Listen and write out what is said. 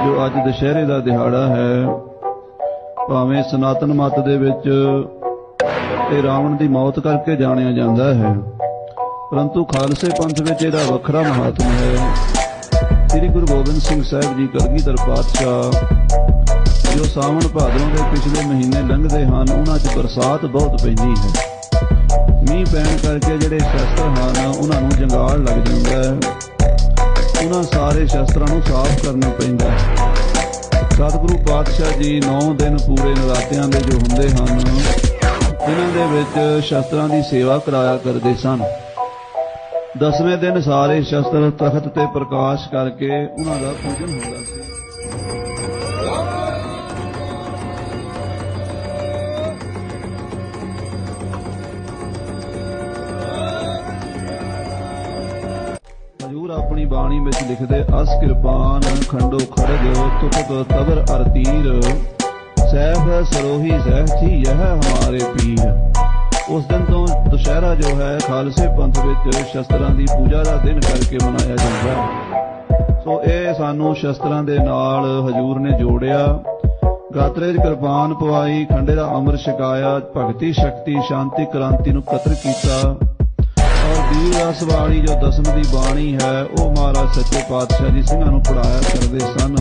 ਜੋ ਅੱਜ ਦੁਸ਼ਹਿਰੇ ਦਾ ਦਿਹਾੜਾ ਹੈ, ਭਾਵੇਂ ਸਨਾਤਨ ਮਤ ਦੇ ਵਿੱਚ ਇਹ ਰਾਵਣ ਦੀ ਮੌਤ ਕਰਕੇ ਜਾਣਿਆ ਜਾਂਦਾ ਹੈ, ਪਰੰਤੂ ਖਾਲਸੇ ਪੰਥ ਵਿੱਚ ਇਹਦਾ ਵੱਖਰਾ ਮਹਾਤਮ ਹੈ। ਸ੍ਰੀ ਗੁਰੂ ਗੋਬਿੰਦ ਸਿੰਘ ਸਾਹਿਬ ਜੀ ਕਲਗੀਧਰ ਪਾਤਸ਼ਾਹ, ਜੋ ਸਾਵਣ ਭਾਦਰੋਂ ਦੇ ਪਿਛਲੇ ਮਹੀਨੇ ਲੰਘਦੇ ਹਨ, ਉਹਨਾਂ 'ਚ ਬਰਸਾਤ ਬਹੁਤ ਪੈਂਦੀ ਹੈ। ਮੀਂਹ ਪੈਣ ਕਰਕੇ ਜਿਹੜੇ ਸ਼ਸਤਰ ਹਨ ਉਹਨਾਂ ਨੂੰ ਜੰਗਾਲ ਲੱਗ ਜਾਂਦਾ ਹੈ। ਉਹਨਾਂ ਸਾਰੇ ਸ਼ਸਤਰਾਂ ਨੂੰ ਸਾਫ਼ ਕਰਨਾ ਪੈਂਦਾ ਹੈ। ਸਤਿਗੁਰੂ ਪਾਤਸ਼ਾਹ ਜੀ 9 ਦਿਨ ਪੂਰੇ ਨਰਾਤਿਆਂ ਦੇ ਜੋ ਹੁੰਦੇ ਹਨ, ਇਹਨਾਂ ਦੇ ਵਿੱਚ ਸ਼ਸਤਰਾਂ ਦੀ ਸੇਵਾ ਕਰਾਇਆ ਕਰਦੇ ਸਨ। ਦਸਵੇਂ ਦਿਨ ਸਾਰੇ ਸ਼ਸਤਰ ਤਖਤ ਤੇ ਪ੍ਰਕਾਸ਼ ਕਰਕੇ ਉਹਨਾਂ ਦਾ ਪੂਜਨ ਹੁੰਦਾ ਸੀ। ਹਜੂਰ ਆਪਣੀ ਬਾਣੀ ਵਿੱਚ ਲਿਖਦੇ, ਅਸ ਕਿਰਪਾਨ ਖੰਡੋ ਖੜਗ ਤੁਤਕ ਤਬਰ ਅਰ ਤੀਰ। ਸਰੋਹੀ ਸਹਿਥੀ ਯਹ ਹਮਾਰੇ ਪੀਰ। ਉਸ ਦਿਨ ਤੋਂ ਦੁਸ਼ਹਿਰਾ ਜੋ ਹੈ, ਖਾਲਸੇ ਪੰਥ ਵਿੱਚ ਸ਼ਸਤਰਾਂ ਦੀ ਪੂਜਾ ਦਾ ਦਿਨ ਕਰਕੇ ਮਨਾਇਆ ਜਾਂਦਾ ਹੈ। ਸੋ ਇਹ ਸਾਨੂੰ ਸ਼ਸਤਰਾਂ ਦੇ ਨਾਲ ਹਜੂਰ ਨੇ ਜੋੜਿਆ। ਗਾਤਰੇ ਕਿਰਪਾਨ ਪਵਾਈ, ਖੰਡੇ ਦਾ ਅਮਰ ਛਕਾਇਆ, ਭਗਤੀ, ਸ਼ਕਤੀ, ਸ਼ਾਂਤੀ, ਕ੍ਰਾਂਤੀ ਨੂੰ ਕਤਰ ਕੀਤਾ। ਵੀਰ ਰਸ ਵਾਲੀ ਜੋ ਦਸਮ ਦੀ ਬਾਣੀ ਹੈ, ਉਹ ਮਹਾਰਾਜ ਸੱਚੇ ਪਾਤਸ਼ਾਹ ਜੀ ਸਿੰਘਾਂ ਨੂੰ ਪੜਾਇਆ ਕਰਦੇ ਸਨ।